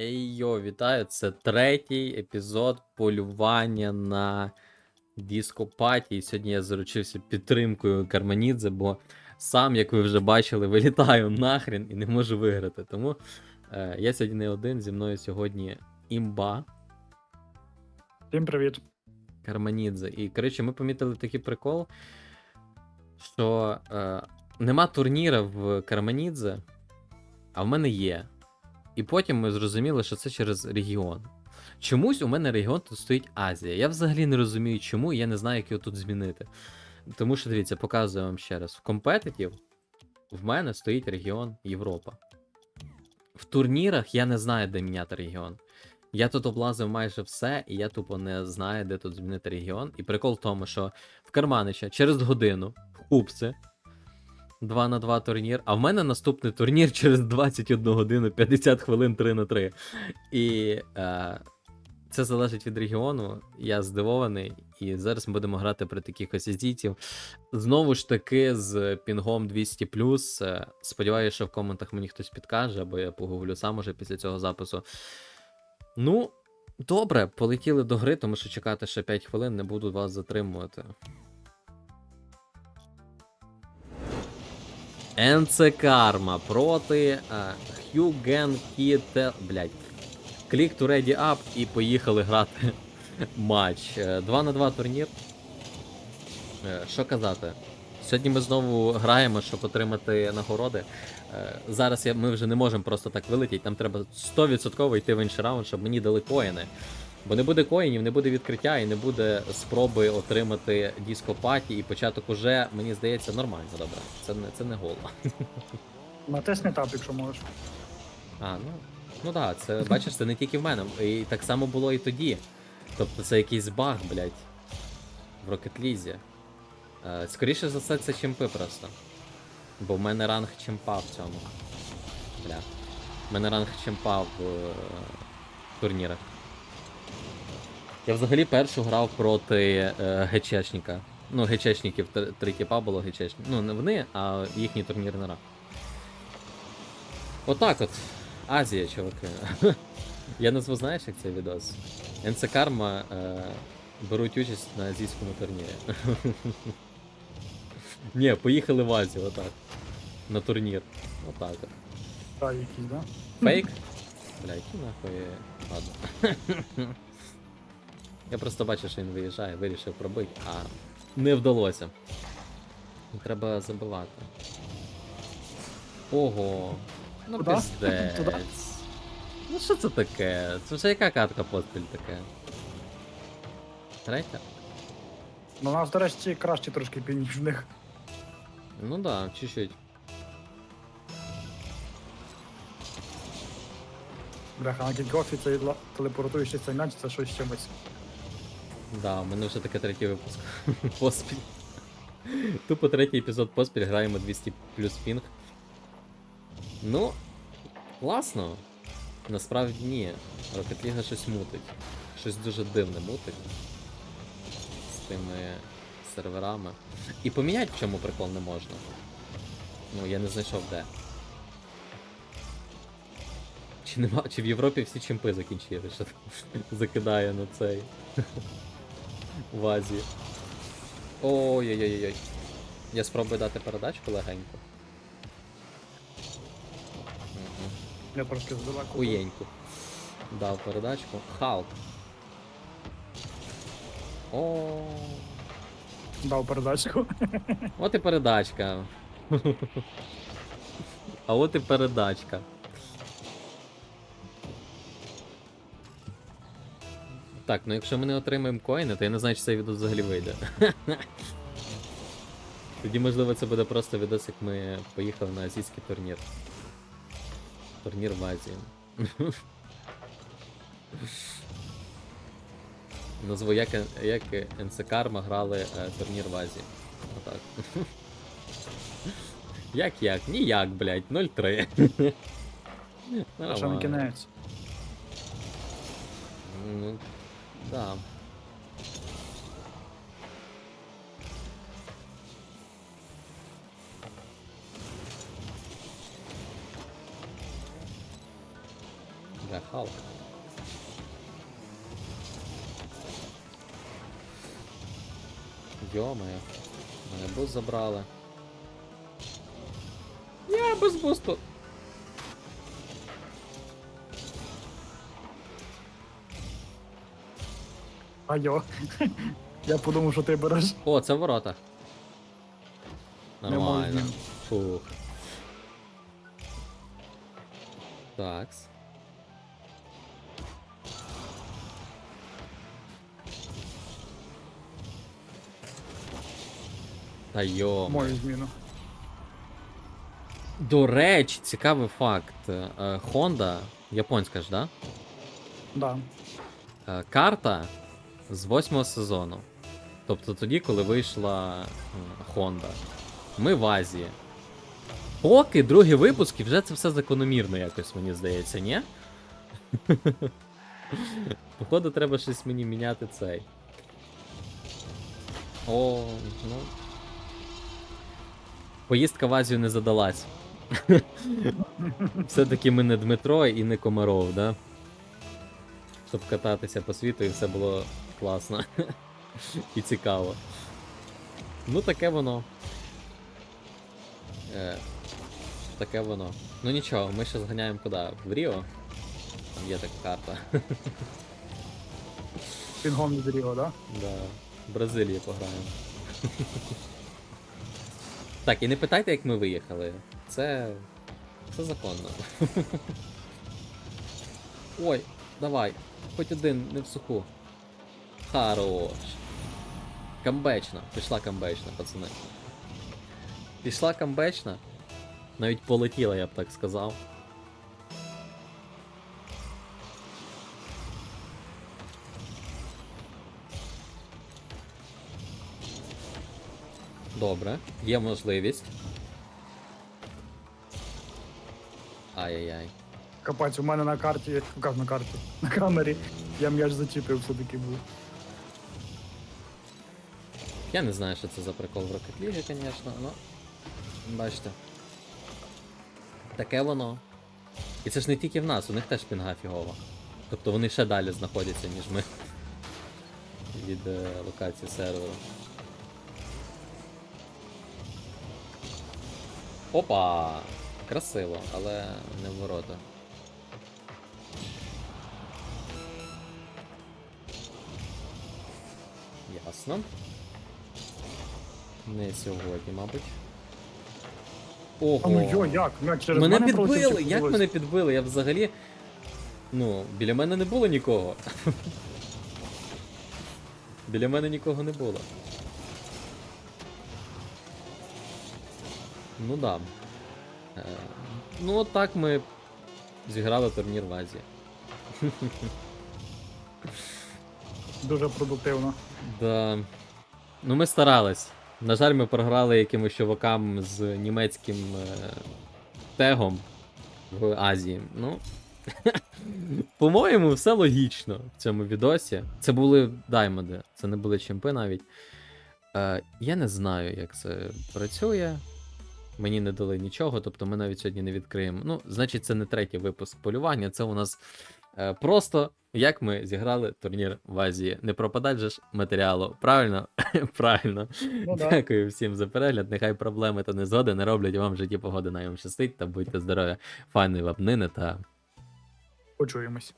Ей йо, вітаю! Це третій епізод полювання на дископаті. Сьогодні я заручився підтримкою Карманідзе, бо сам, як ви вже бачили, вилітаю нахрен і не можу виграти. Тому е, я сьогодні не один, зі мною сьогодні імба Всім привіт. Карманідзе. І коротше, ми помітили такий прикол, що е, нема турніра в Карманідзе, а в мене є. І потім ми зрозуміли, що це через регіон. Чомусь у мене регіон тут стоїть Азія. Я взагалі не розумію, чому, і я не знаю, як його тут змінити. Тому що дивіться, показую вам ще раз. В компетитів в мене стоїть регіон Європа. В турнірах я не знаю, де міняти регіон. Я тут облазив майже все, і я тупо не знаю, де тут змінити регіон. І прикол в тому, що в Карманича через годину в Купці 2 на 2 турнір, а в мене наступний турнір через 21 годину 50 хвилин 3 на 3. І е, це залежить від регіону. Я здивований. І зараз ми будемо грати проти якихось азійців. Знову ж таки, з пінгом 200. Е, Сподіваюся, що в коментах мені хтось підкаже, або я погуглю сам уже після цього запису. Ну, добре, полетіли до гри, тому що чекати ще 5 хвилин не буду вас затримувати. НЦ Карма проти а, Хюген Кітел. Блять. Click to ready up і поїхали грати матч. 2 на 2 турнір. Е, Що казати? Сьогодні ми знову граємо, щоб отримати нагороди. Е, Зараз ми вже не можемо просто так вилетіти, там треба 100% йти в інший раунд, щоб мені дали коїни. Бо не буде коїнів, не буде відкриття і не буде спроби отримати дископаті, і початок уже, мені здається, нормально добре. Це не, це не гол. Натисни тап, якщо можеш. А, ну. Ну так, да, це бачиш, це не тільки в мене. І так само було і тоді. Тобто це якийсь баг, блядь, в. Е, скоріше за все, це чемпи просто. Бо в мене ранг чемпа в цьому. Бля. В мене ранг чемпа в е, турнірах. Я взагалі першу грав проти е, ГЧшника. Ну, ГЧшників три, тіпа було ГЧшників. Ну, не вони, а їхній турнірний ранг. Отак от. Азія, чуваки. Я назву знаєш, як цей відос? НЦ Карма е, беруть участь на азійському турнірі. Ні, поїхали в Азію, отак. На турнір. Отак от. Фейк? Бля, який нахуй. Ладно. Я просто бачив, що він виїжджає, вирішив пробити, а не вдалося. Треба забивати. Ого. Ну Куда? пиздець. Туда? Ну що це таке? Це вже яка катка поспіль таке? Третя? Ну, у нас, до речі, краще трошки пів, в них. Ну да, чуть-чуть. Бляха, на кікофі цей ла- телепортуючий цей м'яч, це щось чимось. Да, у мене вже таке третій випуск. Поспіль. Тупо третій епізод поспіль граємо 200 плюс пінг. Ну, класно. Насправді ні. Rocket League щось мутить. Щось дуже дивне мутить. З тими серверами. І поміняти в чому прикол не можна. Ну, я не знайшов де. Чи нема, чи в Європі всі чемпи закінчили, що закидає на цей. В Азії. Ой-ой-ой-ой. Я спробую дати передачку легенько. Я трошки здалеку. Уєньку. Дав передачку. Халк. О, Дав передачку. от і передачка. А от і передачка. Так, ну якщо ми не отримаємо коїни, то я не знаю, чи цей відео взагалі вийде. Тоді, можливо, це буде просто відос, як ми поїхали на азійський турнір. Турнір в Азії. Назву як, як НЦ Карма грали е, турнір в Азії. Отак. Як як? Ніяк, блядь, 0-3. Що Нормально. кінець. Ну, да. Бля, Халк. Йо-моє. Мене буст забрали. Я без бусту. Айо. Я подумав, що ти береш. О, це ворота. Нормально. Фух. Такс. Та йо. Мою зміну. До речі, цікавий факт. Е, Honda, японська ж, да? Да. Е, Карта з восьмого сезону. Тобто тоді, коли вийшла Honda. Ми в Азії. Поки другий випуск, і вже це все закономірно якось, мені здається, ні? Походу, треба щось мені міняти цей. О, ну. Поїздка в Азію не задалась. Все-таки ми не Дмитро і не Комаров, да? Щоб кататися по світу і все було класно. і цікаво. Ну, таке воно. Е, таке воно. Ну нічого, ми ще зганяємо куди? В Ріо? Там є така карта. Пінгом від Ріо, да? Да. В Бразилії пограємо. так, і не питайте, як ми виїхали. Це. Це законно. Ой, давай. Хоч один, не в суху. Хорош. Камбечна. Пішла камбечна, пацани. Пішла камбечна. Навіть полетіла, я б так сказав. Добре, є можливість. Ай-яй-яй. Капець, у мене на карті, як на карті, на камері, я м'яч зачепив все-таки був. Я не знаю, що це за прикол в Rocket League, звісно, але. Бачите. Таке воно. І це ж не тільки в нас, у них теж пінга фігова. Тобто вони ще далі знаходяться, ніж ми. Від е, локації серверу. Опа! Красиво, але не в ворота. Ясно. Не сьогодні, мабуть. Ого. Ну йо, як? М'яч через мене мене підбили! Як мене підбили? Я взагалі. Ну, біля мене не було нікого. біля мене нікого не було. Ну да. Е, ну, от так ми зіграли турнір в Азії. Дуже продуктивно. Да. Ну, ми старались. На жаль, ми програли якимось чувакам з німецьким е, тегом в Азії. Ну. По-моєму, все логічно в цьому відосі. Це були даймонди, це не були чемпи навіть. Е, я не знаю, як це працює. Мені не дали нічого, тобто ми навіть сьогодні не відкриємо. Ну, значить, це не третій випуск полювання, це у нас просто як ми зіграли турнір в Азії. Не пропадать же ж матеріалу. Правильно? Правильно. Ну да. Дякую всім за перегляд. Нехай проблеми та незгоди не роблять вам в житті погоди. Най вам щастить та будьте здорові. Файної вапнини та Почуємось.